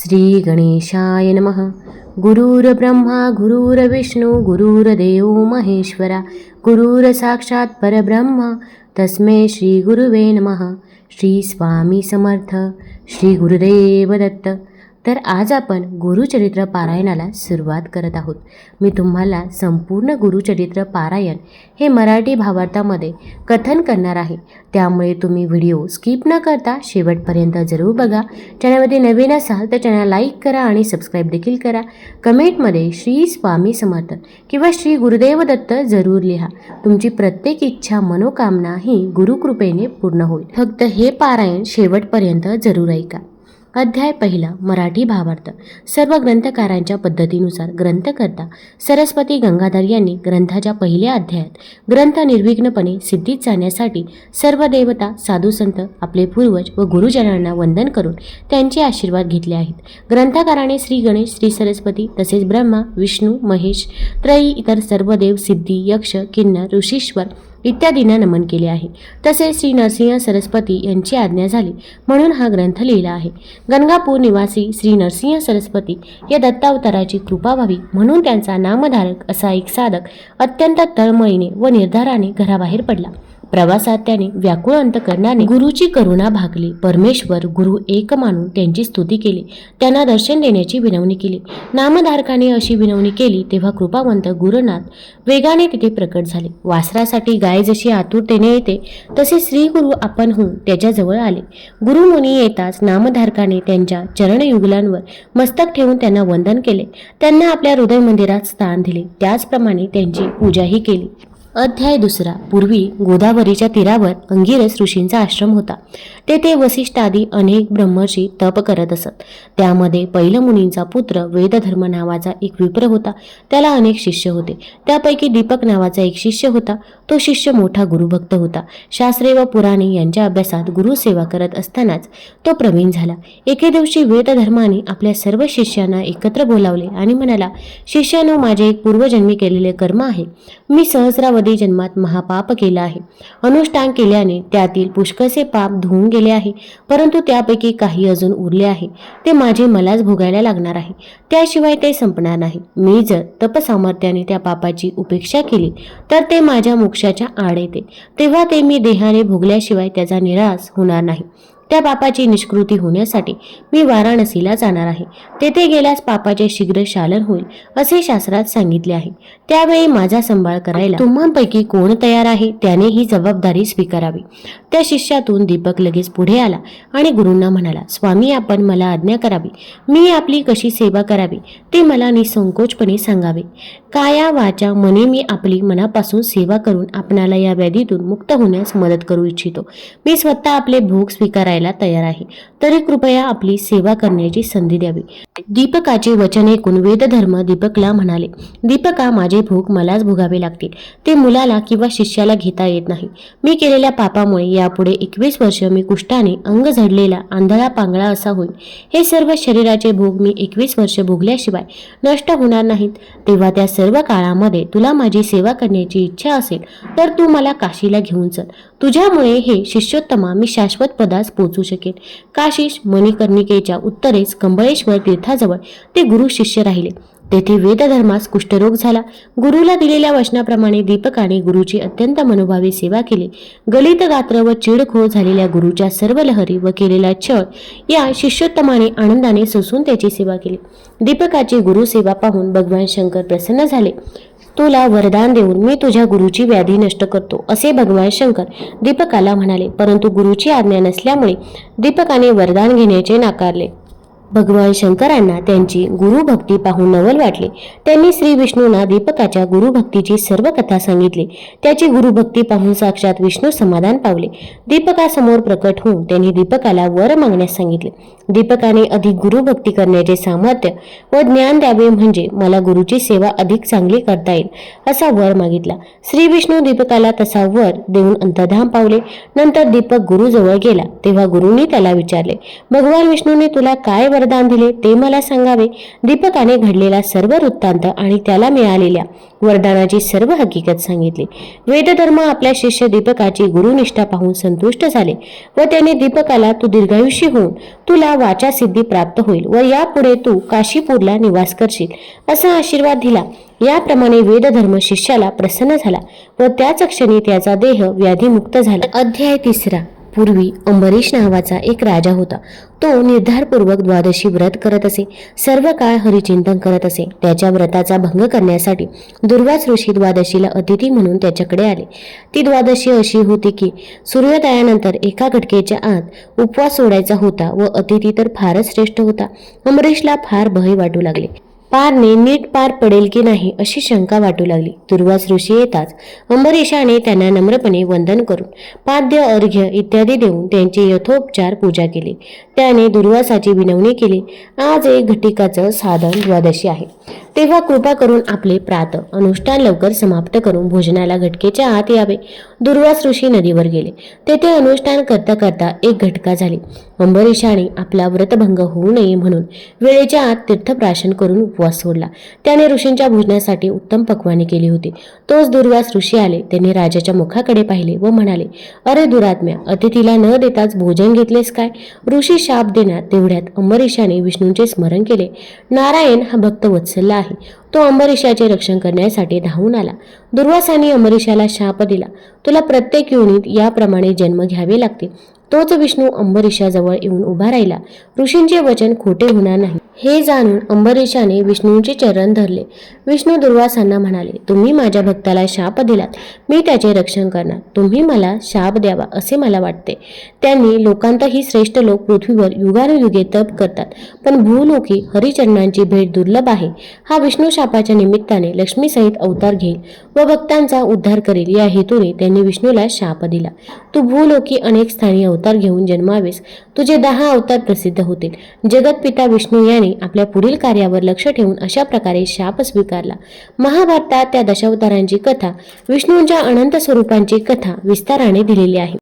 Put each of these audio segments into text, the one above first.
श्री गणेशाय नमः। गुरुर्ब्रह्मा गुरुर्विष्णू गुरुर्देव महेश्वरा गुरुर साक्षात परब्रह्म तस्मै श्री गुरुवे नमः। श्री स्वामी समर्थ श्री गुरुदेव दत्त तर आज आपण गुरुचरित्र पारायणाला सुरुवात करत आहोत. मी तुम्हाला संपूर्ण गुरुचरित्र पारायण हे मराठी भावार्थामध्ये कथन करणार आहे. त्यामुळे तुम्ही व्हिडिओ स्किप न करता शेवटपर्यंत जरूर बघा. चॅनलमध्ये नवीन असाल तर चॅनल लाईक करा आणि सबस्क्राईब देखील करा. कमेंटमध्ये श्री स्वामी समर्थ किंवा श्री गुरुदेव दत्त जरूर लिहा. तुमची प्रत्येक इच्छा मनोकामना ही गुरुकृपेने पूर्ण होईल. फक्त हे पारायण शेवटपर्यंत जरूर ऐका. अध्याय पहिला मराठी भावार्थ. सर्व ग्रंथकारांच्या पद्धतीनुसार ग्रंथकर्ता सरस्वती गंगाधर यांनी ग्रंथाच्या पहिल्या अध्यायात ग्रंथ निर्विघ्नपणे सिद्धीत जाण्यासाठी सर्व देवता साधुसंत आपले पूर्वज व गुरुजनांना वंदन करून त्यांचे आशीर्वाद घेतले आहेत. ग्रंथकाराने श्री गणेश श्री सरस्वती तसेच ब्रह्मा विष्णू महेश त्रयी इतर सर्व देव सिद्धी यक्ष किन्नर ऋषीश्वर इत्यादींना नमन केले आहे. तसेच श्री नरसिंह सरस्वती यांची आज्ञा झाली. म्हणून हा ग्रंथ लिहिला आहे. गंगापूर निवासी श्री नरसिंह सरस्वती या दत्तावताराची कृपा व्हावी म्हणून त्यांचा नामधारक असा एक साधक अत्यंत तळमळीने व निर्धाराने घराबाहेर पडला. प्रवासात त्याने व्याकुळ अंतकरणाने गुरुची करुणा भागली. परमेश्वर गुरु एक मानून त्यांची स्तुती केली. त्यांना दर्शन देण्याची विनवणी केली. नामधारकाने अशी विनवणी केली तेव्हा कृपावंत गुरुनाथ वेगाने तिथे प्रकट झाले. वासरासाठी गाय जशी आतुरतेने येते तसे श्री गुरु आपण होऊन त्याच्याजवळ आले. गुरुमुनी येताच नामधारकाने त्यांच्या चरणयुगलांवर मस्तक ठेवून त्यांना वंदन केले. त्यांना आपल्या हृदय मंदिरात स्थान दिले. त्याचप्रमाणे त्यांची पूजाही केली. अध्याय दुसरा. पूर्वी गोदावरीच्या तीरावर अंगिरस ऋषींचा आश्रम होता. तेथे वसिष्ठादी अनेक ब्रह्मर्षी तप करत असत. त्यामध्ये पैलमुनींचा पुत्र वेदधर्म नावाचा एक विप्र होता. त्याला अनेक शिष्य होते. त्यापैकी दीपक नावाचा एक शिष्य होता. तो शिष्य मोठा गुरुभक्त होता. शास्त्रे व पुराणे यांच्या अभ्यासात गुरुसेवा करत असतानाच तो प्रवीण झाला. एके दिवशी वेदधर्माने आपल्या सर्व शिष्यांना एकत्र बोलावले आणि म्हणाला शिष्यानो माझे एक पूर्वजन्मी केलेले कर्म आहे. मी सहस्रावधी जन्मात महापाप केला आहे. अनुष्ठान केल्याने त्यातील पुष्कळसे पाप धुवून गेले आहे. परंतु त्यापैकी काही अजून उरले आहे. ते माझे मलाच भोगायला लागणार आहे. त्याशिवाय ते संपणार नाही. मी जर तपसामर्थ्याने त्या पापाची उपेक्षा केली तर ते माझ्या मोक्षाच्या आड येते. तेव्हा ते मी देहाने भोगल्याशिवाय त्याचा निराश होणार नाही. त्या पापाची निष्कृती होण्यासाठी मी वाराणसीला जाणार आहे. तेथे गेल्यास पापाचे शीघ्र शालन होईल असे शास्त्रात सांगितले आहे. त्यावेळी माझा सांभाळ करायला तुम्हापैकी कोण तयार आहे? त्याने ही जबाबदारी स्वीकारावी. त्या शिष्यातून दीपक लगेच पुढे आला आणि गुरूंना म्हणाला स्वामी आपण मला आज्ञा करावी. मी आपली कशी सेवा करावी? ते मला निसंकोचपणे सांगावे. काया वाचा मने मी आपली मनापासून सेवा करून आपणाला या व्याधीतून मुक्त होण्यास मदत करू इच्छितो. मी स्वतः आपले भोग स्वीकारायला तयार आहे. तरी कृपया आपली सेवा करण्याची संधी द्यावी. दीपकाचे वचन ऐकून वेदधर्म दीपकला म्हणाले दीपका माझे भोग मलाच भोगावे लागतील. ते मुलाला किंवा शिष्याला घेता येत नाही. मी केलेल्या पापामुळे यापुढे एकवीस वर्ष मी कुष्ठाने अंग झडलेला आंधळा पांगळा असा होईल हे सर्व शरीराचे भोग मी एकवीस वर्ष भोगल्याशिवाय नष्ट होणार नाहीत. तेव्हा त्या सर्व काळामध्ये तुला माझी सेवा करण्याची इच्छा असेल तर तू मला काशीला घेऊन चल. तुझ्यामुळे हे शिष्योत्तमा मी शाश्वत पदास पोच शकेन. काशीश मणिकर्णिकेच्या उत्तरेस कंबळेश्वर तीर्थाजवळ ते गुरु शिष्य राहिले. तेथे वेदधर्मास कुष्ठरोग झाला. गुरुला दिलेल्या वचनाप्रमाणे दीपकाने गुरुची अत्यंत मनोभावी सेवा केली. गलित गात्र व चिडखोर झालेल्या गुरुच्या सर्व लहरी व केलेला छळ या शिष्योत्तमाने आनंदाने ससून त्याची सेवा केली. दीपकाची गुरुसेवा पाहून भगवान शंकर प्रसन्न झाले. तुला वरदान देऊन मी तुझ्या गुरुची व्याधी नष्ट करतो असे भगवान शंकर दीपकाला म्हणाले. परंतु गुरुची आज्ञा नसल्यामुळे दीपकाने वरदान घेण्याचे नाकारले. भगवान शंकरांना त्यांची गुरुभक्ती पाहून नवल वाटले. त्यांनी श्री विष्णूंना दीपकाच्या गुरुभक्तीची सर्व कथा सांगितली. त्याची गुरुभक्ती पाहून साक्षात विष्णू समाधान पावले. दीपकासमोर प्रकट होऊन त्यांनी दीपकाला वर मागण्यास सांगितले. दीपकाने अधिक गुरुभक्ती करण्याचे सामर्थ्य व ज्ञान द्यावे म्हणजे मला गुरुची सेवा अधिक चांगली करता येईल असा वर मागितला. श्री विष्णू दीपकाला तसा वर देऊन अंतधाम पावले. नंतर दीपक गुरुजवळ गेला. तेव्हा गुरुनी त्याला विचारले भगवान विष्णूने तुला काय वर वरदान दिले ते मला सांगावे. दीपकाने घडलेला सर्व वृत्तांत आणि त्याला मिळालेल्या वरदानाची सर्व हकीकत सांगितली. वेदधर्म आपल्या शिष्य दीपकाची गुरुनिष्ठा पाहून संतुष्ट झाले व त्याने दीपकाला तू दीर्घायुषी होऊन तुला वाचा सिद्धी प्राप्त होईल व यापुढे तू काशीपूरला निवास करशील. असा आशीर्वाद दिला. याप्रमाणे वेदधर्म शिष्याला प्रसन्न झाला व त्याच क्षणी त्याचा देह व्याधीमुक्त झाला. अध्याय तिसरा. पूर्वी अंबरीश नावाचा एक राजा होता. तो निर्धारपूर्वक द्वादशी व्रत करत असे सर्व काळ हरिचिंतन करत असे. त्याच्या व्रताचा भंग करण्यासाठी दुर्वास ऋषी द्वादशीला अतिथी म्हणून त्याच्याकडे आले. ती द्वादशी अशी होती की सूर्योदयानंतर एका घटकेच्या आत उपवास सोडायचा होता व अतिथी तर फारच श्रेष्ठ होता. अंबरीशला फार भय वाटू लागले. पारने नीट पार पडेल की नाही अशी शंका वाटू लागली. दुर्वास ऋषी येताच अंबरीशाने त्यांना नम्रपणे वंदन करून पाद्य अर्घ्य इत्यादी देऊन त्यांची यथोपचार पूजा केली. त्याने दुर्वासाची विनवणी केली. आज एक घटिकाचं साधन द्वादशी आहे. तेव्हा कृपा करून आपले प्रात अनुष्ठान लवकर समाप्त करून भोजनाला घटकेच्या आत यावे. दुर्वास ऋषी नदीवर गेले. तेथे अनुष्ठान करता करता एक घटका झाली. अंबरीशाने आपला व्रतभंग होऊ नये म्हणून वेळेच्या आत तीर्थप्राशन करून उपवास सोडला. त्याने ऋषींच्या भोजनासाठी उत्तम पक्वाने केली होती. तोच दुर्वास ऋषी आले. त्यांनी राजाच्या मुखाकडे पाहिले व म्हणाले अरे दुरात्म्या अतिथीला न देताच भोजन घेतलेस काय? ऋषी शाप देण्यात तेवढ्यात अंबरीशाने विष्णूंचे स्मरण केले. नारायण हा भक्त वत्सल्ला आहे. तो अंबरीशाचे रक्षण करण्यासाठी धावून आला. दुर्वासाने अंबरीशाला शाप दिला. तुला प्रत्येक योनीत याप्रमाणे जन्म घ्यावे लागते तोच विष्णू अंबरीशाजवळ येऊन उभा राहिला. ऋषींचे वचन खोटे होणार नाही. हे जाणून अंबरीशाने विष्णूंचे चरण धरले. विष्णू दुर्वासांना म्हणाले तुम्ही माझ्या भक्ताला शाप दिलात. मी त्याचे रक्षण करणार. तुम्ही मला शाप द्यावा असे मला वाटते. त्यांनी लोकांतही श्रेष्ठ लोक पृथ्वीवर युगानुयुगे तप करतात. पण भूलोकी हरिचरणांची भेट दुर्लभ आहे. हा विष्णू शापाच्या निमित्ताने लक्ष्मीसहित अवतार घेईल व भक्तांचा उद्धार करेल. या हेतूने त्यांनी विष्णूला शाप दिला. तू भूलोकी अनेक स्थानी अवतार घेऊन जन्मावेस. तुझे दहा अवतार प्रसिद्ध होतील. जगतपिता विष्णू याने आपल्या पुढील कार्यावर लक्ष ठेवून अशा प्रकारे शाप स्वीकारला. महाभारतात त्या दशावतारांची कथा विष्णूंच्या अनंत स्वरूपांची कथा विस्ताराने दिलेली आहे.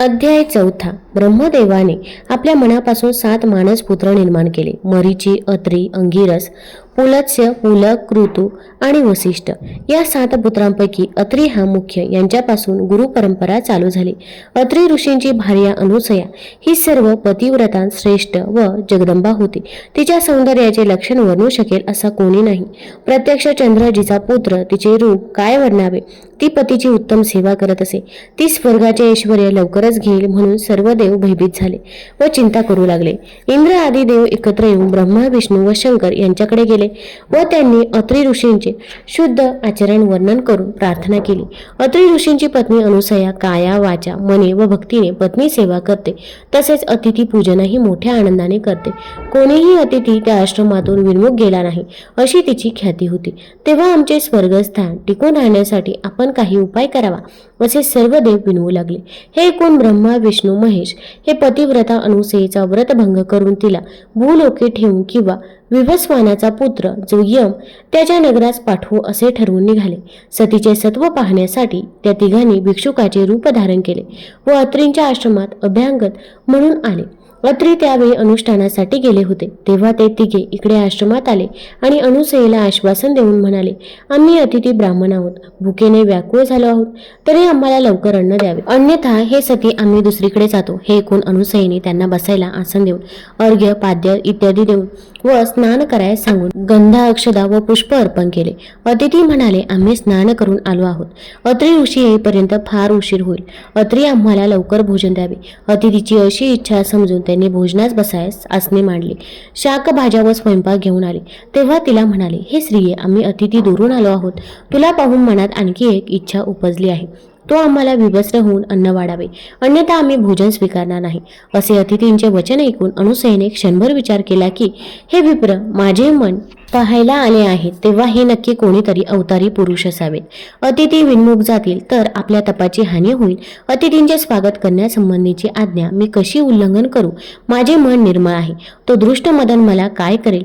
अध्याय चौथा. ब्रह्मदेवाने आपल्या मनापासून सात मानस पुत्र निर्माण केले. मरीची अत्री अंगिरस पुलत्स्य पुलक ऋतू आणि वसिष्ठ. या सात पुत्रांपैकी अत्री हा मुख्य. यांच्यापासून गुरु परंपरा चालू झाली. अत्री ऋषींची भार्या अनुसया ही सर्व पतिव्रता श्रेष्ठ व जगदंबा होती. तिच्या सौंदर्याचे लक्षण वर्णू शकेल असा कोणी नाही. प्रत्यक्ष चंद्रजीचा पुत्र तिचे रूप काय वर्णावे? ती पतीची उत्तम सेवा करत असे. ती स्वर्गाचे ऐश्वर लवकरच घेईल म्हणून सर्व देव भयभीत झाले व चिंता करू लागले. इंद्र आदी देव एकत्र येऊन ब्रह्मा विष्णू व शंकर यांच्याकडे गेले व त्यांनी अत्री ऋषींचे शुद्ध आचरण वर्णन करून प्रार्थना केली. अत्री ऋषींची पत्नी अनुसया काया वाचा मने व भक्तीने पत्नी सेवा करते. तसेच अतिथी पूजनही मोठ्या आनंदाने करते. कोणीही अतिथी त्या आश्रमातून विनमुख गेला नाही अशी तिची ख्याती होती. तेव्हा आमचे स्वर्गस्थान टिकून राहण्यासाठी आपण काही उपाय करावा असे सर्व देव विनवू लागले. हे ऐकून ब्रह्मा विष्णू महेश हे पतिव्रता अनुसयेचा व्रतभंग करून तिला भूलोके ठेवून किंवा विवस्वानाचा पुत्र जो यम त्याच्या नगरास पाठवू असे ठरवून निघाले. सतीचे सत्व पाहण्यासाठी त्या तिघांनी भिक्षुकाचे रूप धारण केले व अत्रींच्या आश्रमात अभ्यांगत म्हणून आले. अत्री त्यावेळी अनुष्ठानासाठी गेले होते. तेव्हा ते तिघे इकडे आश्रमात आले आणि अनुसयेला आश्वासन देऊन म्हणाले आम्ही अतिथी ब्राह्मण आहोत. भुकेने व्याकुळ झालो आहोत. तरी आम्हाला लवकर अन्न द्यावे. अन्यथा हे सती आम्ही दुसरीकडे जातो. हे ऐकून अनुसयेने त्यांना बसायला आसन देऊन अर्घ्य पाद्य इत्यादी देऊन व स्नान करायला सांगून गंधा अक्षदा व पुष्प अर्पण केले. अतिथी म्हणाले आम्ही स्नान करून आलो आहोत. अत्री ऋषी येईपर्यंत फार उशीर होईल. अत्री आम्हाला लवकर भोजन द्यावे. अतिथीची अशी इच्छा समजून त्यांनी भोजनास बसायस आसने मांडली. शाक भाज्या व स्वयंपाक घेऊन आले. तेव्हा तिला म्हणाले हे स्त्रिये आम्ही अतिथी दुरून आलो आहोत. तुला पाहून मनात आणखी एक इच्छा उपजली आहे. तो आम्हाला विवस्त्र होऊन अन्न वाढावे. अन्यथा आम्ही भोजन स्वीकारणार नाही. असे अतिथींचे वचन ऐकून अनुसयेने क्षणभर विचार केला की हे विप्र माझे मन पाहायला आले आहे तेव्हा हे नक्की कोणीतरी अवतारी पुरुष असावेत. अतिथी विनमुख जातील तर आपल्या तपाची हानी होईल. अतिथींचे स्वागत करण्यासंबंधीची आज्ञा मी कशी उल्लंघन करू? माझे मन निर्मळ आहे. तो दृष्ट मदन मला काय करेल?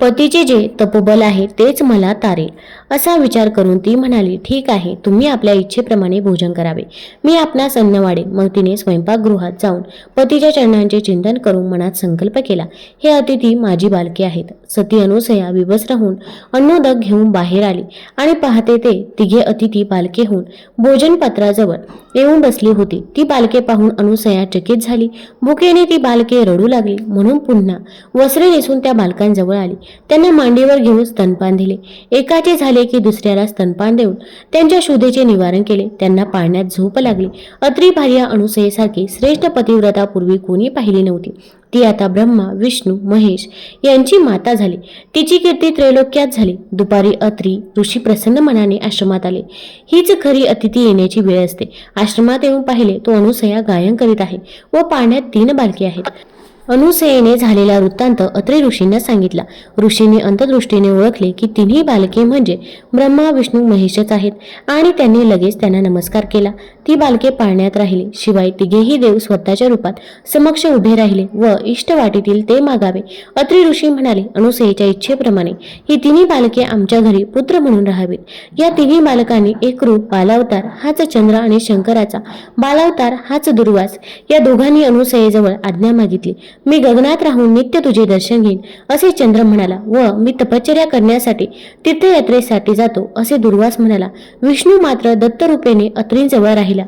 पतीचे जे तपोबल आहे तेच मला तारेल. असा विचार करून ती म्हणाली ठीक आहे तुम्ही आपल्या इच्छेप्रमाणे भोजन करावे. मी आपणास अन्न वाढेन मग तिने स्वयंपाकगृहात जाऊन पतीच्या चरणांचे चिंतन करून मनात संकल्प केला. हे अतिथी माझी बालके आहेत. सती अनुसया विवस्त्र होऊन अन्नोदक घेऊन बाहेर आली आणि पाहते ते तिघे अतिथी बालके होऊन भोजनपत्राजवळ येऊन बसली होती. ती बालके पाहून अनुसया चकित झाली. भुकेने ती बालके रडू लागली. म्हणून पुन्हा वस्त्रे नेसून त्या बालकांजवळ आली. त्यांना मांडीवर घेऊन स्तनपान दिले. एकाचे झाले झाले की दुसऱ्याला स्तनपान देऊन त्यांच्या शोधेचे निवारण केले. त्यांना पाळण्यात झोप लागली. अत्री भार्या अनुसयेसारखी श्रेष्ठ पतिव्रता पूर्वी कोणी पाहिली नव्हती. ती आता ब्रह्मा विष्णू महेश यांची माता झाली. तिची कीर्ती त्रैलोक्यात झाली. दुपारी अत्री ऋषी प्रसन्न मनाने आश्रमात आले. हीच खरी अतिथी येण्याची वेळ असते. आश्रमात येऊन पाहिले तो अनुसया गायन करीत आहे व पाण्यात तीन बालके आहेत. अनुसयेने झालेला वृत्तांत अत्रे ऋषींना सांगितला. ऋषींनी अंतदृष्टीने ओळखले की तिन्ही बालके म्हणजे ब्रह्मा विष्णू महेशच आहेत आणि त्यांनी लगेच त्यांना नमस्कार केला. ती बालके पाळण्यात राहिली. शिवाय तिघेही देव स्वतःच्या रूपात समक्ष उभे राहिले व इष्टवाटीतील ते मागावे. अत्रि ऋषी म्हणाले अनुसयेच्या इच्छेप्रमाणे ही तिन्ही बालके आमच्या घरी पुत्र म्हणून राहावीत. या तिन्ही बालकांनी एक रूप बालावतार हाच चंद्र आणि शंकराचा. बालावतार हाच दुर्वास. या दोघांनी अनुसयेजवळ आज्ञा मागितली. मी गगनात राहून नित्य तुझे दर्शन घेईन असे चंद्र म्हणाला. व मी तपश्चर्या करण्यासाठी तीर्थयात्रेसाठी जातो असे दुर्वास म्हणाला. विष्णू मात्र दत्तरूपेने अत्रींजवळ राहिला.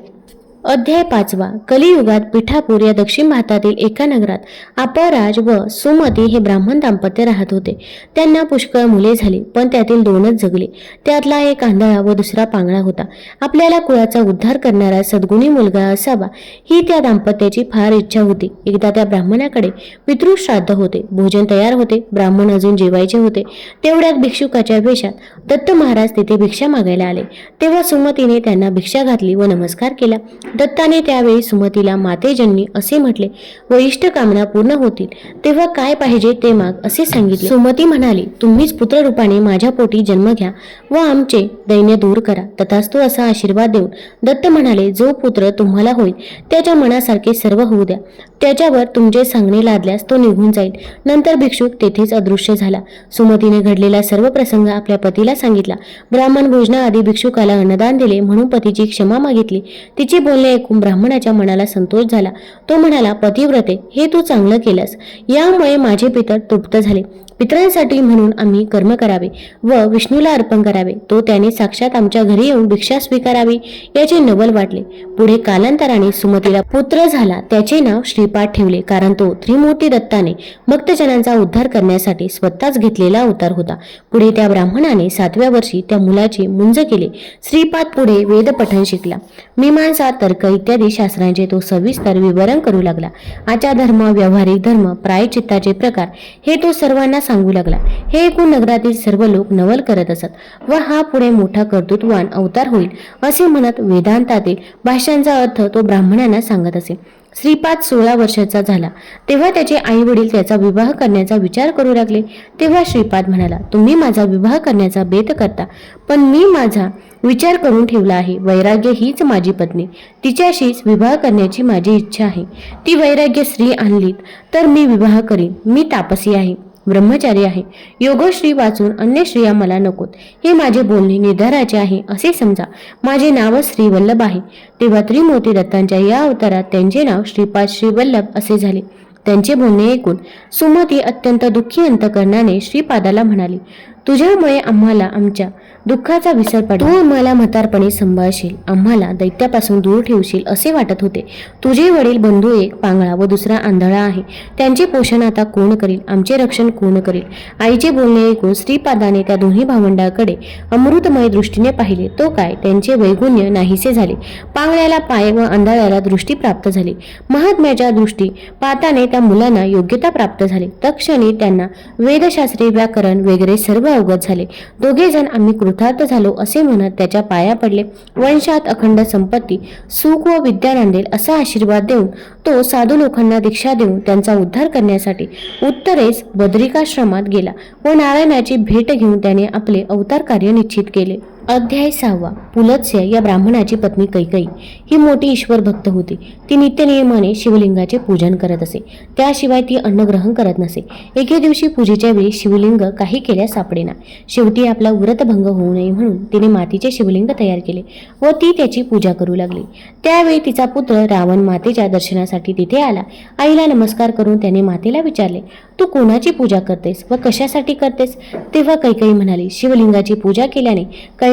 अध्याय पाचवा. कलियुगात पिठापूर या दक्षिण भारतातील एका नगरात अपराज व सुमती हे ब्राह्मण दाम्पत्य राहत होते. त्यांना पुष्कळ मुले झाली पण त्यातील दोनच जगले. त्यातला एक आंधळा व दुसरा पांगळा होता. आपल्याला कुळाचा उद्धार करणारा सद्गुणी मुलगा असावा ही त्या दाम्पत्याची फार इच्छा होती. एकदा त्या ब्राह्मणाकडे पितृश्राद्ध होते. भोजन तयार होते. ब्राह्मण अजून जेवायचे होते. तेवढ्यात भिक्षुकाच्या वेशात दत्त महाराज तिथे भिक्षा मागायला आले. तेव्हा सुमतीने त्यांना भिक्षा घातली व नमस्कार केला. दत्ताने त्यावेळी सुमतीला मातेजन्मी असे म्हटले व इष्टकामना पूर्ण होतील. तेव्हा काय पाहिजे ते माग असे सांगितले. सुमती म्हणाली तुम्हीच पुत्ररूपाने माझ्या पोटी जन्म घ्या व आमचे दैन्य दूर करा. तथास्तू असा आशीर्वाद देऊन दत्त म्हणाले जो पुत्र तुम्हाला होईल त्याच्या मनासारखे सर्व होऊ द्या. त्याच्यावर तुमचे सांगणे लादल्यास तो निघून जाईल. नंतर भिक्षुक तेथेच अदृश्य झाला. सुमतीने घडलेला सर्व प्रसंग आपल्या पतीला सांगितला. ब्राह्मण भोजनाआधी भिक्षुकाला अन्नदान दिले म्हणून पतीची क्षमा मागितली. तिचे बोलणे ऐकून ब्राह्मणाच्या मनाला संतोष झाला. तो म्हणाला पतिव्रते हे तू चांगलं केलंस. यामुळे माझे पितर तृप्त झाले. पितरांसाठी म्हणून आम्ही कर्म करावे व विष्णूला अर्पण करावे. तो त्याने साक्षात आमच्या घरी येऊन भिक्षा स्वीकारावी याचे नवल वाटले. पुढे कालांतराने सुमतीला पुत्र झाला. त्याचे नाव श्रीपाद ठेवले कारण तो त्रिमूर्ती दत्ताने भक्तजनांचा उद्धार करण्यासाठी स्वतःच घेतलेला अवतार होता. पुढे त्या ब्राह्मणाने सातव्या वर्षी त्या मुलाचे मुंज केले. श्रीपाद पुढे वेदपठण शिकला. मीमांसा तर्क इत्यादी शास्त्रांचे तो सविस्तर विवरण करू लागला. आचार धर्म व्यावहारिक धर्म प्रायचित्ताचे प्रकार हे तो सर्वांना सांगू लागला. हे ऐकून नगरातील सर्व लोक नवल करत असत व हा पुढे मोठा कर्तृत्वान अवतार होईल असे म्हणत वेदांतातील भाषांचा अर्थ तो ब्राह्मणांना सांगत असे. श्रीपाद सोळा वर्षाचा झाला. तेव्हा त्याचे आई वडील त्याचा विवाह करण्याचा विचार करू लागले. तेव्हा श्रीपाद म्हणाला तुम्ही माझा विवाह करण्याचा बेत करता पण मी माझा विचार करून ठेवला आहे. वैराग्य हीच माझी पत्नी. तिच्याशीच विवाह करण्याची माझी इच्छा आहे. ती वैराग्य स्त्री आणलीत तर मी विवाह करीन. मी तापसी आहे. ब्रह्मचारी आहे. योगश्री वाचून अन्य श्रिया मला नकोत. हे माझे बोलणे निर्धाराचे आहे असे समजा. माझे नाव श्री वल्लभ आहे. तेव्हा त्रिमूर्ती दत्तांच्या या अवतारात त्यांचे नाव श्रीपाद श्रीवल्लभ असे झाले. त्यांचे बोलणे ऐकून सुमती अत्यंत दुःखी अंतकरणाने श्रीपादाला म्हणाली तुझ्यामुळे आम्हाला आमच्या दुःखाचा विसर पड. तू आम्हाला म्हातारपणे सांभाळशील आम्हाला दैत्यापासून दूर ठेवशील असे वाटत होते. तुझे वडील बंधू एक पांगळा व दुसरा आंधळा आहे. त्यांचे पोषण आता कोण करील? आमचे रक्षण कोण करील? आईचे बोलणे ऐकून श्रीपादाने त्या दोन्ही भावंडाकडे अमृतमय दृष्टीने पाहिले. तो काय? त्यांचे वैगुण्य नाहीसे झाले. पांगळ्याला पाय व आंधळ्याला दृष्टी प्राप्त झाली. महात्म्याच्या दृष्टी पाताने त्या मुलांना योग्यता प्राप्त झाली. तक्षणी त्यांना वेदशास्त्री व्याकरण वगैरे सर्व अवगत झाले. दोघे जण आम्ही कृतार्थ झालो असे म्हणत त्याच्या पाया पडले. वंशात अखंड संपत्ती सुख व विद्या नांदेल असा आशीर्वाद देऊन तो साधू लोकांना दीक्षा देऊन त्यांचा उद्धार करण्यासाठी उत्तरेस बद्रिकाश्रमात गेला व नारायणाची भेट घेऊन त्याने आपले अवतार कार्य निश्चित केले. अध्याय सहावा. पुलत्स्य या ब्राह्मणाची पत्नी कैकई. ही मोठी ईश्वर भक्त होती. ती नित्यनियमाने शिवलिंगाचे पूजन करत असे. त्याशिवाय ती अन्न ग्रहण करत नसे. एके दिवशी पूजेच्या वेळी शिवलिंग काही केल्यास सापडेना. शेवटी आपला व्रतभंग होऊ नये म्हणून तिने मातीचे शिवलिंग तयार केले व ती त्याची पूजा करू लागली. त्यावेळी तिचा पुत्र रावण मातेच्या दर्शनासाठी तिथे आला. आईला नमस्कार करून त्याने मातेला विचारले तू कोणाची पूजा करतेस व कशासाठी करतेस? तेव्हा कैकई म्हणाली शिवलिंगाची पूजा केल्याने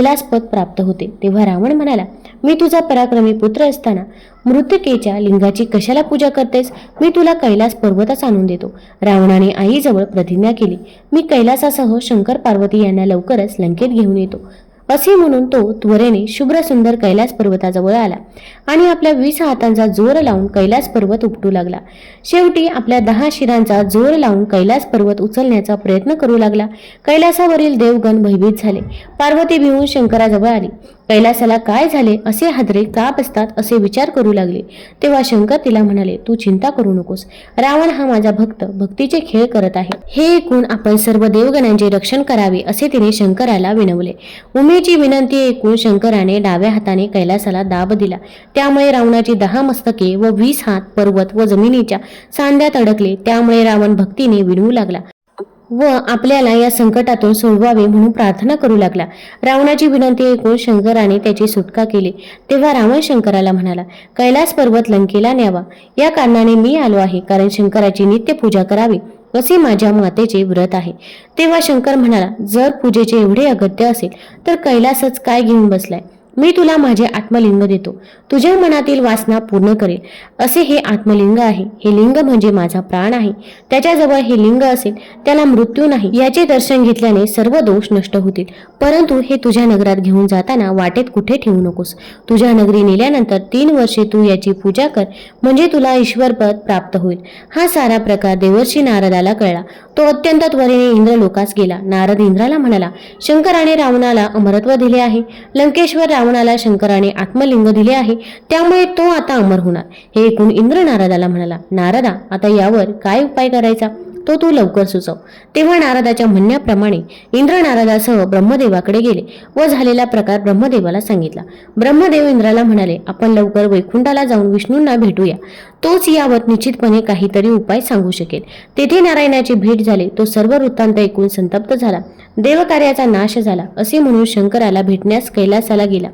कैलास पद प्राप्त होते. तेव्हा रावण म्हणाला मी तुझा पराक्रमी पुत्र असताना मृतकेच्या लिंगाची कशाला पूजा करतेस? मी तुला कैलास पर्वतास आणून देतो. रावणाने आईजवळ प्रतिज्ञा केली मी कैलासासह शंकर पार्वती यांना लवकरच लंकेत घेऊन येतो. असे म्हणून तो त्वरेने शुभ्र सुंदर कैलास पर्वताजवळ आला आणि आपल्या वीस हातांचा जोर लावून कैलास पर्वत उपटू लागला. शेवटी आपल्या दहा शिरांचा जोर लावून कैलास पर्वत उचलण्याचा प्रयत्न करू लागला. कैलासावरील देवगण भयभीत झाले. पार्वती भिवून शंकराजवळ आली. कैलासाला काय झाले असे हादरे का बसतात असे विचार करू लागले. तेव्हा शंकर तिला म्हणाले तू चिंता करू नकोस. रावण हा माझा भक्त भक्तीचे खेळ करत आहे. हे ऐकून आपण सर्व देवगणांचे रक्षण करावे असे तिने शंकराला विनवले. उमेची विनंती ऐकून शंकराने डाव्या हाताने कैलासाला दाब दिला. त्यामुळे रावणाची दहा मस्तके व वीस हात पर्वत व जमिनीच्या सांध्यात अडकले. त्यामुळे रावण भक्तीने विणवू लागला. व आपल्याला या संकटातून सोडवावे म्हणून प्रार्थना करू लागला. रावणाची विनंती ऐकून शंकराने त्याची सुटका केली. तेव्हा रावण शंकराला म्हणाला कैलास पर्वत लंकेला न्यावा. या कारणाने मी आलो आहे कारण शंकराची नित्य पूजा करावी. असे माझ्या मातेचे व्रत आहे. तेव्हा शंकर म्हणाला जर पूजेचे एवढे अगत्य असेल तर कैलासच काय घेऊन बसलाय? मी तुला माझे आत्मलिंग देतो. तुझ्या मनातील वासना पूर्ण करेल. असे हे आत्मलिंग आहे. हे लिंग म्हणजे माझा प्राण आहे. त्याच्याजवळ हे लिंग असेल. त्याला मृत्यू नाही. याचे दर्शन घेतल्याने सर्व दोष नष्ट होतील. परंतु हे तुझ्या नगरात घेऊन जाताना वाटेत कुठे ठेवू नकोस. तुझ्या नगरी नेल्यानंतर तीन वर्षे तू याची पूजा कर. म्हणजे तुला ईश्वरपद प्राप्त होईल. हा सारा प्रकार देवर्षी नारदाला कळला. तो अत्यंत त्वरेने इंद्रलोकास गेला. नारद इंद्राला म्हणाला शंकराने रावणाला अमरत्व दिले आहे. लंकेश्वर रावणाला शंकराने आत्मलिंग दिले आहे त्यामुळे तो आता अमर होणार. हे ऐकून इंद्र नारदाला म्हणाला नारदा आता यावर काय उपाय करायचा? तो तू लवकर सुचव. तेव्हा नारदाच्या म्हणण्याप्रमाणे इंद्र नारदासह ब्रह्मदेवाकडे गेले व झालेला प्रकार ब्रह्मदेवाला सांगितला. ब्रह्मदेव इंद्राला म्हणाले आपण लवकर वैकुंठाला जाऊन विष्णूंना भेटूया. तोच यावर निश्चितपणे काहीतरी उपाय सांगू शकेल. तेथे नारायणाची भेट झाली. तो सर्व वृत्तांत ऐकून संतप्त झाला. देवकार्याचा नाश झाला असे म्हणून शंकराला भेटण्यास कैलासाला गेला.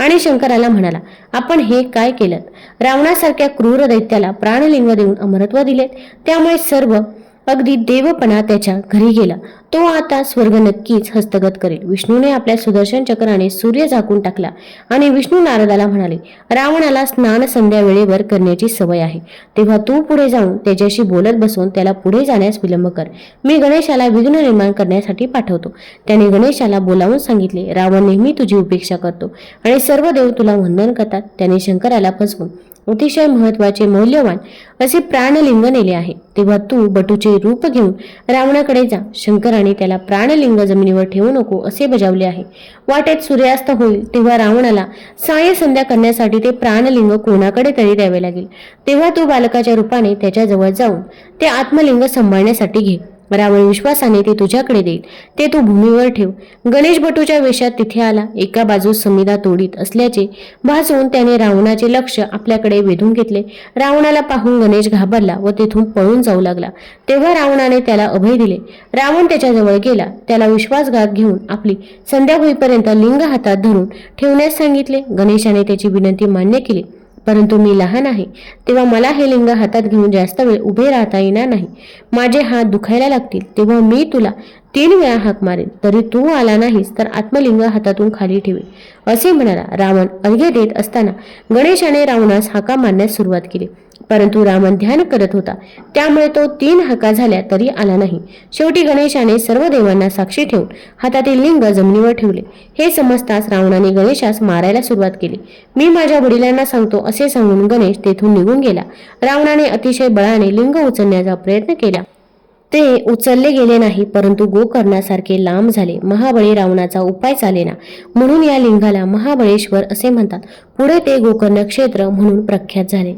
आणि शंकराला म्हणाला आपण हे काय केलं रावणासारख्या क्रूर दैत्याला प्राणलिंग देऊन अमरत्व दिलेत. त्यामुळे सर्व अगदी देवपणा त्याच्या घरी गेला. तो आता स्वर्ग नक्कीच हस्तगत करेल. विष्णूने आपल्या सुदर्शन चक्राने सूर्य झाकून टाकला आणि विष्णू नारदाला म्हणाले रावणाला स्नान संध्या वेळेवर करण्याची सवय आहे. तेव्हा तू पुढे जाऊन त्याच्याशी बोलत बसून त्याला पुढे जाण्यास विलंब कर. मी गणेशाला विघ्न निर्माण करण्यासाठी पाठवतो. त्याने गणेशाला बोलावून सांगितले रावण नेहमी तुझी उपेक्षा करतो आणि सर्व देव तुला वंदन करतात. त्याने शंकराला फसवून अतिशय महत्त्वाचे मौल्यवान असे प्राणलिंग नेले आहे. तेव्हा तू बटूचे रूप घेऊन रावणाकडे जा. शंकराने त्याला प्राणलिंग जमिनीवर ठेवू नको असे बजावले आहे. वाटेत सूर्यास्त होईल तेव्हा रावणाला साय संध्या करण्यासाठी ते प्राणलिंग कोणाकडे तरी द्यावे लागेल. तेव्हा तो बालकाच्या रूपाने त्याच्याजवळ जाऊन ते आत्मलिंग सांभाळण्यासाठी घे रावण विश्वासाने ते तुझ्याकडे देईल. ते तू भूमीवर ठेव. गणेश भटूच्या वेशात तिथे आला. एका बाजूस समिधा तोडीत असल्याचे भासवून त्याने रावणाचे लक्ष आपल्याकडे वेधून घेतले. रावणाला पाहून गणेश घाबरला व तेथून पळून जाऊ लागला. तेव्हा रावणाने त्याला अभय दिले. रावण त्याच्याजवळ गेला. त्याला विश्वासघात घेऊन आपली संध्या होईपर्यंत लिंग हातात धरून ठेवण्यास सांगितले. गणेशाने त्याची विनंती मान्य केली. परंतु मी लहान आहे तेव्हा मला हे लिंग हातात घेऊन जास्त वेळ उभे राहता येणार नाही. माझे हात दुखायला लागतील तेव्हा मी तुला तीन वेळा हाक मारेन. तरी तू आला नाहीस तर आत्मलिंग हातातून खाली ठेवे. असे म्हणाला रावण अर्घ्य देत असताना गणेशाने रावणास हाका मारण्यास सुरुवात केली. परंतु रावण ध्यान करत होता. त्यामुळे तो तीन हाका झाल्या तरी आला नाही. शेवटी गणेशाने सर्व देवांना साक्षी ठेवून हातातील लिंग जमिनीवर ठेवले. हे समजताच रावणाने गणेशास मारायला सुरुवात केली. मी माझ्या वडिलांना सांगतो असे सांगून गणेश तेथून निघून गेला. रावणाने अतिशय बळाने लिंग उचलण्याचा प्रयत्न केला. ते उचलले गेले नाही परंतु गोकर्णासारखे लांब झाले. महाबळी रावणाचा उपाय चालेना. म्हणून या लिंगाला महाबळेश्वर असे म्हणतात. पुढे ते गोकर्ण क्षेत्र म्हणून प्रख्यात झाले.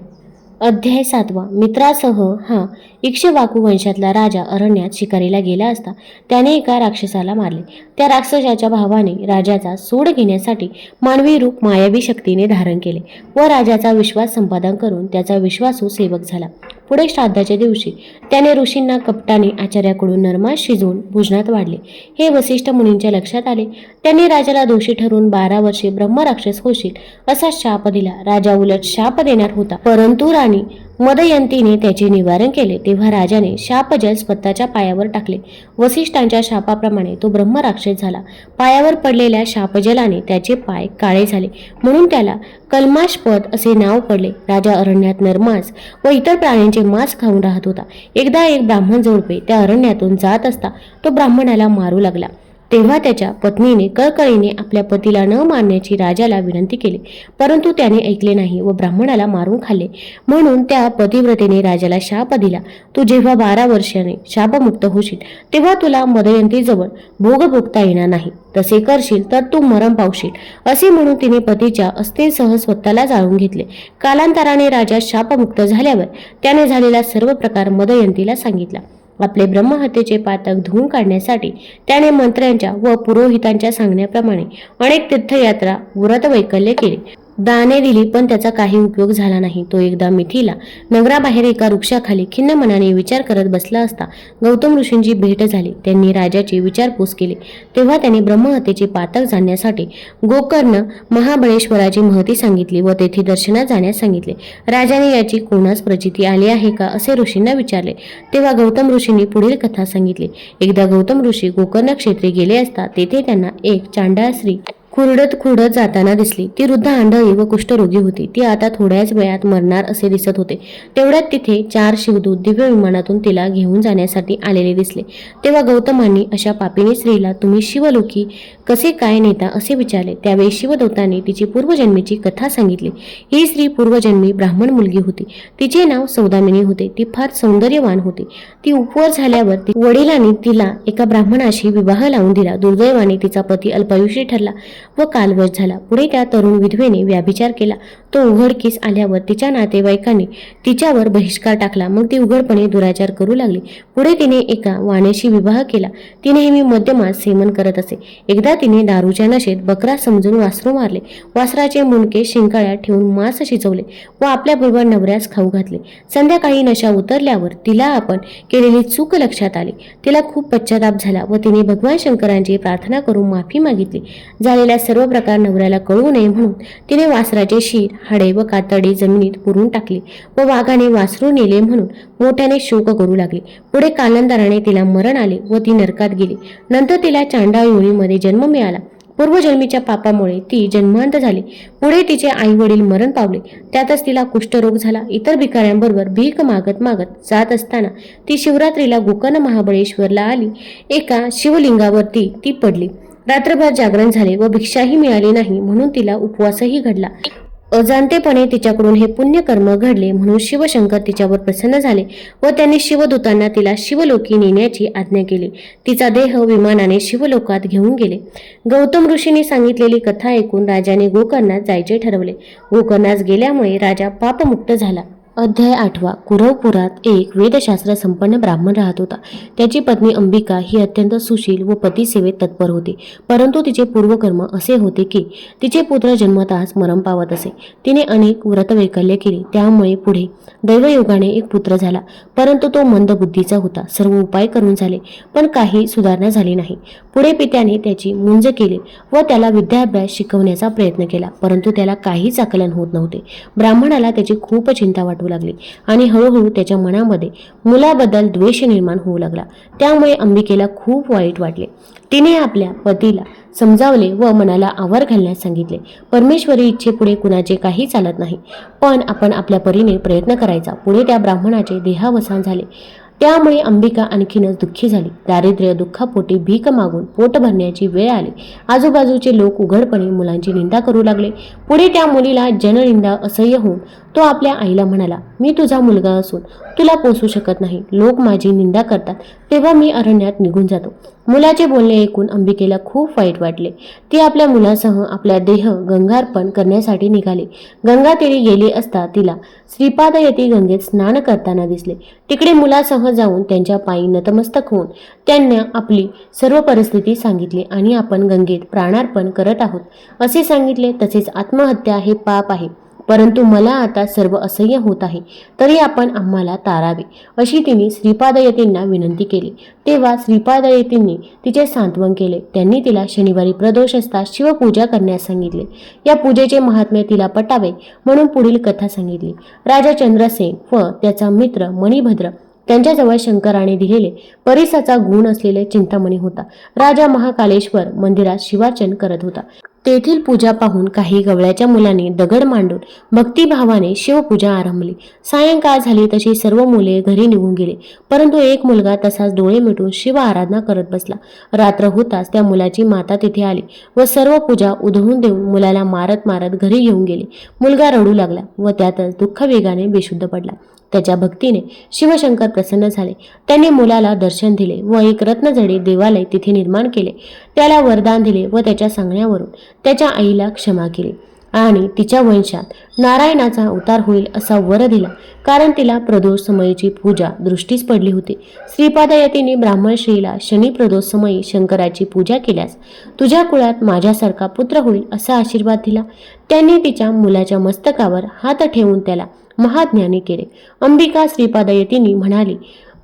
अध्याय सातवा. मित्रासह हा इक्षवाकू वंशातला राजा अरण्यात शिकारीला गेला असता त्याने एका राक्षसाला मारले. त्या राक्षसाच्या भावाने राजाचा सोड घेण्यासाठी मानवी रूप मायावी शक्तीने धारण केले व राजाचा विश्वास संपादन करून त्याचा विश्वासू सेवक झाला. पुढे श्राद्धाच्या दिवशी त्याने ऋषींना कपटाने आचार्याकडून नरमास शिजवून भोजनात वाढले. हे वसिष्ठ मुनींच्या लक्षात आले. त्यांनी राजाला दोषी ठरवून बारा वर्षे ब्रह्मराक्षस होशील असा शाप दिला. राजा उलट शाप देणार होता. परंतु राणी मदयंतीने त्याचे निवारण केले. तेव्हा राजाने शापजल स्वतःच्या पायावर टाकले. वसिष्ठांच्या शापाप्रमाणे तो ब्रह्मराक्षस झाला. पायावर पडलेल्या शापजलाने त्याचे पाय काळे झाले. म्हणून त्याला कलमाशपद असे नाव पडले. राजा अरण्यात नरमास व इतर प्राण्यांचे मांस खाऊन राहत होता. एकदा एक ब्राह्मण जोडपे त्या अरण्यातून जात असता तो ब्राह्मणाला मारू लागला. तेव्हा त्याच्या पत्नीने कळकळीने आपल्या पतीला न मारण्याची राजाला विनंती केली. परंतु त्याने ऐकले नाही व ब्राह्मणाला मारून खाल्ले. म्हणून त्या पतिव्रतेने राजाला शाप दिला. तू जेव्हा बारा वर्षाने शापमुक्त होशील तेव्हा तुला मदयंतीजवळ भोग भोगता येणार नाही. तसे करशील तर तू मरण पावशील असे म्हणून तिने पतीच्या अस्थिसह स्वतःला जाळून घेतले. कालांतराने राजा शापमुक्त झाल्यावर त्याने झालेला सर्व प्रकार मदयंतीला सांगितला. आपले ब्रह्महत्येचे पातक धुवून काढण्यासाठी त्याने मंत्र्यांच्या व पुरोहितांच्या सांगण्याप्रमाणे अनेक तीर्थयात्रा व्रत वैकल्य केले. दाने दिली पण त्याचा काही उपयोग झाला नाही. तो एकदा मिठीला नगराबाहेर एका वृक्षाखाली खिन्न मनाने विचार करत बसला असता गौतम ऋषींची भेट झाली. त्यांनी राजाची विचारपूस केली. तेव्हा त्यांनी ब्रह्महत्येचे पातक जाणण्यासाठी गोकर्ण महाबळेश्वराची महती सांगितली व तेथे दर्शनात जाण्यास सांगितले. राजाने याची कोणास प्रचिती आली आहे का असे ऋषींना विचारले. तेव्हा गौतम ऋषींनी पुढील कथा सांगितली. एकदा गौतम ऋषी गोकर्ण क्षेत्री गेले असता तेथे त्यांना एक चांडाळ स्त्री खुरडत खुरडत जाताना दिसली. ती वृद्ध आंधळी व कुष्ठरोगी होती. ती आता थोड्याच वेळात मरणार असे दिसत होते. तेवढ्यात तिथे चार शिवदूत दिव्य विमानातून तिला घेऊन जाण्यासाठी आलेले दिसले. तेव्हा गौतमांनी अशा पापिनी स्त्रीला तुम्ही शिवलोकी कसे काय नेता असे विचारले. त्यावेळी शिवदूतांनी तिची पूर्वजन्मीची कथा सांगितली. ही स्त्री पूर्वजन्मी ब्राह्मण मुलगी होती. तिचे नाव सौदामिनी होते. ती फार सौंदर्यवान होती. ती उपवर झाल्यावर वडिलांनी तिला एका ब्राह्मणाशी विवाह लावून दिला. दुर्दैवाने तिचा पती अल्पायुषी ठरला व कालवश झाला. पुढे त्या तरुण विधवेने व्याभिचार केला. तो उघडकीस आल्यावर तिच्या नातेवाईकांनी तिच्यावर बहिष्कार टाकला. मग ती उघडपणे दुराचार करू लागली. पुढे तिने एका वाण्याशी विवाह केला. ती नेहमी मध्यमात सेवन करत असे. एकदा तिने दारूच्या नशेत बकरा समजून वासरू मारले. वासराचे मुंडके शिंकाळ्यात ठेवून मांस शिजवले व आपल्याबरोबर नवऱ्यास खाऊ घातले. संध्याकाळी नशा उतरल्यावर तिला आपण केलेली चूक लक्षात आली. तिला खूप पश्चाताप झाला व तिने भगवान शंकरांची प्रार्थना करून माफी मागितली. झालेल्या सर्व प्रकार नवऱ्याला कळू नये म्हणून तिने वासराचे शीर हाडे व कातडी जमिनीत पुरून टाकली व वाघाने वासरू नेले म्हणून मोठ्याने शोक करू लागले. पुढे कालंदाराने तिला मरण आले व ती नरकात गेली. नंतर तिला चांडाळ योनीमध्ये जन्म मिळाला. पूर्वजन्मीच्या पापामुळे ती जन्मांत झाली. पुढे तिचे आई वडील मरण पावले. त्यातच तिला कुष्ठरोग झाला. इतर भिकाऱ्यांबरोबर भीक मागत मागत जात असताना ती शिवरात्रीला गोकर्ण महाबळेश्वरला आली. एका शिवलिंगावरती ती पडली. रात्रभर जागरण झाले व भिक्षाही मिळाली नाही म्हणून तिला उपवासही घडला. अजाणतेपणे तिच्याकडून हे पुण्यकर्म घडले म्हणून शिवशंकर तिच्यावर प्रसन्न झाले व त्यांनी शिवदूतांना तिला शिवलोकी नेण्याची आज्ञा केली. तिचा देह विमानाने शिवलोकात घेऊन गेले. गौतम ऋषींनी सांगितलेली कथा ऐकून राजाने गोकर्णात जायचे ठरवले. गोकर्णास गेल्यामुळे राजा पापमुक्त झाला. अध्याय आठवा. कुरवपुरात एक वेदशास्त्र संपन्न ब्राह्मण राहत होता. त्याची पत्नी अंबिका ही अत्यंत सुशील व पतीसेवेत तत्पर होती. परंतु तिचे पूर्वकर्म असे होते की तिचे पुत्र जन्मतःच मरण पावत असे. तिने अनेक व्रतवैकल्य केली. त्यामुळे पुढे दैवयोगाने एक पुत्र झाला. परंतु तो मंदबुद्धीचा होता. सर्व उपाय करून झाले. पण काही सुधारणा झाली नाही. पुढे पित्याने त्याची मुंज केली व त्याला विद्याभ्यास शिकवण्याचा प्रयत्न केला. परंतु त्याला काहीच आकलन होत नव्हते. ब्राह्मणाला त्याची खूप चिंता वाटू लागली. आणि हळूहळू त्याच्या मनामध्ये मुलाबद्दल द्वेष निर्माण होऊ लागला. त्यामुळे अंबिकेला खूप वाईट वाटले. तिने आपल्या पतीला समजावले व मनाला आवर घालण्यास सांगितले. परमेश्वरी इच्छेपुढे कुणाचे काही चालत नाही. पण आपण आपल्या परीने प्रयत्न करायचा. पुढे त्या ब्राह्मणाचे देहावसान झाले. त्यामुळे अंबिका आणखीनच दुःखी झाली. दारिद्र्य दुःखापोटी भीक मागून पोट भरण्याची वेळ आली. आजूबाजूचे लोक उघडपणे मुलांची निंदा करू लागले. पुढे त्या मुलीला जननिंदा असह्य होऊन तो आपल्या आईला म्हणाला मी तुझा मुलगा असून तुला पोसू शकत नाही. लोक माझी निंदा करतात. तेव्हा मी अरण्यात निघून जातो. मुलाचे बोलणे ऐकून अंबिकेला खूप वाईट वाटले. ती आपल्या मुलासह आपला देह गंगार्पण करण्यासाठी निघाली. गंगा तीरी गेली असता तिला श्रीपाद येथे गंगेत स्नान करताना दिसले. तिकडे मुलासह जाऊन त्यांच्या पायी नतमस्तक होऊन त्यांना आपली सर्व परिस्थिती सांगितली आणि आपण गंगेत प्राणार्पण करत आहोत. असे सांगितले तसेच आत्महत्या हे पाप आहे. परंतु मला आता सर्व असह्य होत आहे तरी आपण आम्हाला तारावे अशी तिने श्रीपादयतींना विनंती केली. तेव्हा श्रीपादयतींनी तिचे सांत्वन केले. त्यांनी तिला शनिवारी प्रदोष असता शिवपूजा करण्यास सांगितले. या पूजेचे महात्म्य तिला पटावे म्हणून पुढील कथा सांगितली. राजा चंद्रसेन व त्याचा मित्र मणिभद्र त्यांच्याजवळ शंकराने दिलेले परिसाचा गुण असलेले चिंतामणी होता. राजा महाकालेश्वर मंदिरात शिवाचन करत होता. तेथील पूजा पाहून काही गवळ्याच्या मुलांनी दगड मांडून भक्तिभावाने शिवपूजा आरंभली. सायंकाळ झाली तशी सर्व मुले घरी निघून गेले. परंतु एक मुलगा तसाच डोळे मिटून शिव आराधना करत बसला. रात्र होताच त्या मुलाची माता तिथे आली व सर्व पूजा उधळून देऊन मुलाला मारत मारत घरी घेऊन गेले. मुलगा रडू लागला व त्यातच दुःख वेगाने बेशुद्ध पडला. त्याच्या भक्तीने शिवशंकर प्रसन्न झाले. त्यांनी मुलाला दर्शन दिले व एक रत्नझडे देवालय तिथे निर्माण केले. त्याला वरदान दिले व त्याच्या सांगण्यावरून त्याच्या आईला क्षमा केली. आणि तिच्या वंशात नारायणाचा अवतार होईल असा वर दिला. कारण तिला प्रदोष समयीची पूजा दृष्टीस पडली होती. श्रीपादयतीने ब्राह्मण श्रीला शनी प्रदोष समयी शंकराची पूजा केल्यास तुझ्या कुळात माझ्यासारखा पुत्र होईल असा आशीर्वाद दिला. त्यांनी तिच्या मुलाच्या मस्तकावर हात ठेवून त्याला महाज्ञानी केले. अंबिका श्रीपादयतीनी म्हणाली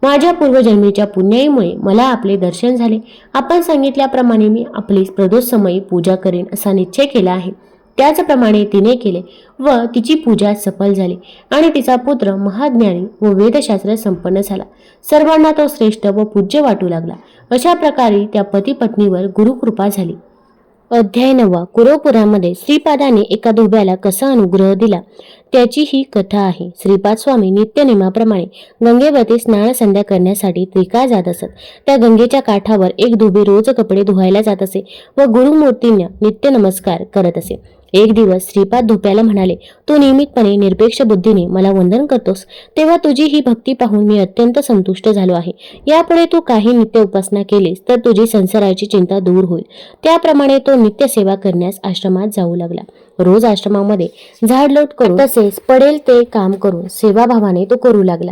माझ्या पूर्वजन्मीच्या पुण्याईमुळे मला आपले दर्शन झाले. आपण सांगितल्याप्रमाणे मी आपली प्रदोषसमयी पूजा करेन असा निश्चय केला आहे. त्याचप्रमाणे तिने केले व तिची पूजा सफल झाली आणि तिचा पुत्र महाज्ञानी व वेदशास्त्र संपन्न झाला. सर्वांना तो श्रेष्ठ व पूज्य वाटू लागला. अशा प्रकारे त्या पती पत्नीवर गुरुकृपा झाली. अध्याय नवा कुरोपुरामध्ये श्रीपादाने एका धोब्याला कसा अनुग्रह दिला? त्याची ही कथा आहे. श्रीपाद स्वामी नित्यनेमाप्रमाणे गंगेवरती स्नान संध्या करण्यासाठी त्रिकाळ जात असत. त्या गंगेच्या काठावर एक धोबे रोज कपडे धुवायला जात असे व गुरुमूर्तींना नित्य नमस्कार करत असे. एक दिवस श्रीपाद धोप्याला म्हणाले तू नियमितपणे निरपेक्ष बुद्धीने मला वंदन करतोस तेव्हा तुझी ही भक्ती पाहून मी अत्यंत संतुष्ट झालो आहे. यापुढे तू काही नित्य उपासना केलीस तर तुझी संसाराची चिंता दूर होईल. त्याप्रमाणे तो नित्य सेवा करण्यास आश्रमात जाऊ लागला. रोज आश्रमामध्ये झाडलोट करून तसेच पडेल ते काम करून सेवाभावाने तो करू लागला.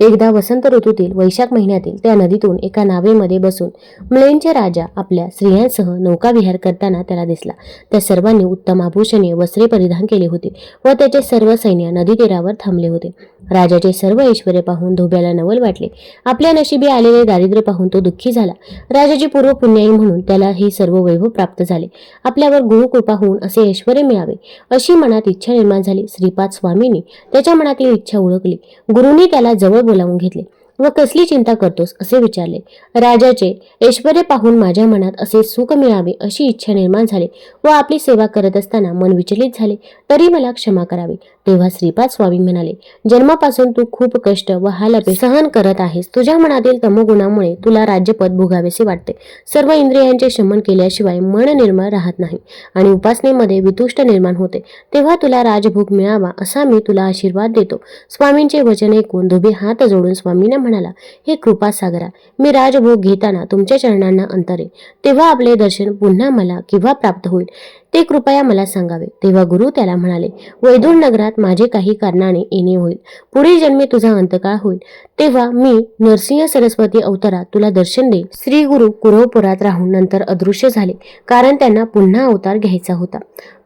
एकदा वसंत ऋतूतील वैशाख महिन्यातील त्या नदीतून एका नावेमध्ये बसून म्लेनचे राजा आपल्या स्त्रियांसह नौकाविहार करताना त्याला दिसला. त्या सर्वांनी उत्तम आभूषणे वस्त्रे परिधान केले होते व त्याचे सर्व सैन्य नदी तीरावर थांबले होते. राजाचे सर्व ऐश्वर्य पाहून धोब्याला नवल वाटले. आपल्या नशिबी आलेले दारिद्र्य पाहून तो दुःखी झाला. राजाची पूर्व पुण्याई म्हणून त्याला हे सर्व वैभव प्राप्त झाले. आपल्यावर गुरुकृपा होऊन असे ऐश्वर्य मिळावे अशी मनात इच्छा निर्माण झाली. श्रीपाद स्वामींनी त्याच्या मनातील इच्छा ओळखली. गुरुंनी त्याला जवळ बोलावून घेतले. व कसली चिंता करतोस? असे विचारले. राजाचे ऐश्वर्य पाहून माझ्या मनात असे सुख मिळावे अशी इच्छा निर्माण झाली. व आपली सेवा करत असताना मन विचलित झाले. तरी मला क्षमा करावी. तेव्हा श्रीपाद स्वामी म्हणाले जन्मापासून तू खूप कष्ट व हालपे सहन करत आहेस. तुझ्या मनातील तमोगुणामुळे तुला राज्यपद भोगावेसे वाटते. सर्व इंद्रियांचे शमन केल्याशिवाय मन निर्मळ राहत नाही आणि उपासनेमध्ये वितुष्ट निर्माण होते. तेव्हा तुला राजभोग मिळावा असा मी तुला आशीर्वाद देतो. स्वामींचे वचन ऐकून धोबे हात जोडून स्वामींना म्हणाला हे कृपा सागरा मी राजभोग घेताना तुमच्या चरणांना अंतरे. तेव्हा आपले दर्शन पुन्हा मला किंवा प्राप्त होईल? ते कृपया मला सांगावे. तेव्हा गुरु त्याला म्हणाले वैदूर नगरात माझे काही कारणाने येणे होईल. पुढील जन्मी तुझा अंतकाळ होईल. तेव्हा मी नरसिंह सरस्वती अवतारात तुला दर्शन देईल श्री गुरु कुरवपुरात राहून नंतर अदृश्य झाले कारण त्यांना पुन्हा अवतार घ्यायचा होता.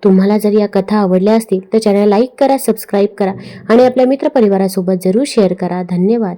तुम्हाला जर या कथा आवडल्या असतील तर चॅनल लाईक करा सबस्क्राईब करा आणि आपल्या मित्रपरिवारासोबत जरूर शेअर करा. धन्यवाद.